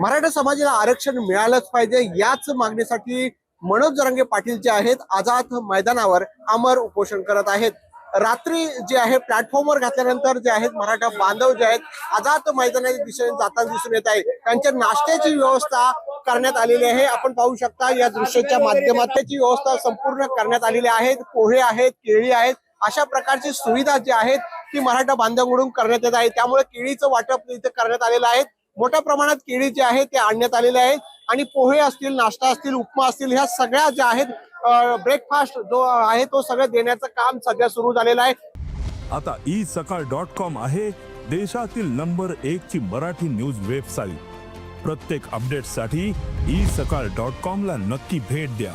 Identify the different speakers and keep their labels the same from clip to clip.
Speaker 1: मराठा समाजाला आरक्षण मिळालंच पाहिजे याच मागणीसाठी मनोज जरांगे पाटील जे आहेत आझाद मैदानावर अमर उपोषण करत आहेत. रात्री जे आहे प्लॅटफॉर्मवर घातल्यानंतर जे आहेत मराठा बांधव जे आहेत आझाद मैदानाच्या दिशेने जाताना दिसून येत आहे. त्यांच्या नाश्त्याची व्यवस्था करण्यात आलेली आहे. आपण पाहू शकता या दृश्याच्या माध्यमाची व्यवस्था संपूर्ण करण्यात आलेली आहे पोहे आहेत केळी आहेत अशा प्रकारची सुविधा जी आहेत ती मराठा बांधवांकडून करण्यात येत आहे. त्यामुळे केळीचं वाटप इथे करण्यात आलेलं आहे. मोठ्या प्रमाणात केळी जे आहे ते आणण्यात आलेले आहेत. आणि पोहे असतील नाश्ता असतील उपमा असतील ह्या सगळ्या ज्या आहेत ब्रेकफास्ट जो आहे तो सगळं देण्याचं काम सध्या सुरू झालेलं आहे.
Speaker 2: आता ई सकाळ डॉट कॉम आहे देशातील नंबर एक ची मराठी न्यूज वेबसाईट. प्रत्येक अपडेटसाठी ई सकाळ डॉट कॉम ला नक्की भेट द्या.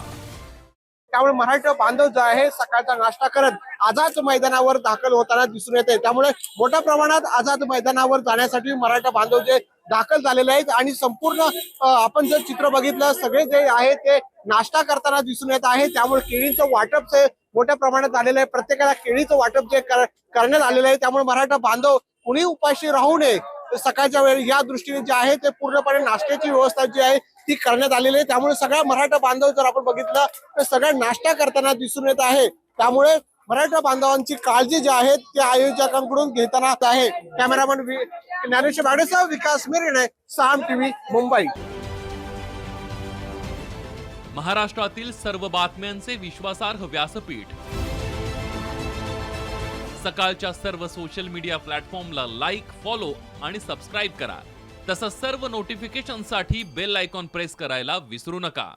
Speaker 1: त्यामुळे मराठा बांधव जो आहे सकाळचा नाश्ता करत आझाद मैदानावर दाखल होताना दिसून येते त्यामुळे मोठ्या प्रमाणात आझाद मैदानावर जाण्यासाठी मराठा बांधव जे दाखल झालेले आहेत आणि संपूर्ण आपण जर चित्र बघितलं सगळे जे आहे ते नाश्ता करताना दिसून येत आहे. त्यामुळे केळीचं वाटप जे मोठ्या प्रमाणात झालेलं आहे. प्रत्येकाला केळीचं वाटप जे करण्यात आलेलं आहे. त्यामुळे मराठा बांधव कुणी उपाशी राहू नये. सकाळच्या वेळी या दृष्टीने जे आहे ते पूर्णपणे नाश्त्याची व्यवस्था जी आहे ती करण्यात आलेली आहे. त्यामुळे सगळ्या मराठा बांधव जर आपण बघितलं तर सगळ्या नाश्ता करताना दिसून येत आहे. त्यामुळे मराठा बांधवांची काळजी जी आहे ते आयोजकांकडून घेताना आहे. कॅमेरामन ज्ञानेश ज्ञानेश्वर भाडेसह विकास मिरणे साम टीव्ही मुंबई.
Speaker 3: महाराष्ट्रातील सर्व बातम्यांचे विश्वासार्ह व्यासपीठ. सकाळच्या सर्व सोशल मीडिया प्लॅटफॉर्मला लाईक फॉलो आणि सबस्क्राईब करा. तसंच सर्व नोटिफिकेशनसाठी बेल आयकॉन प्रेस करायला विसरू नका.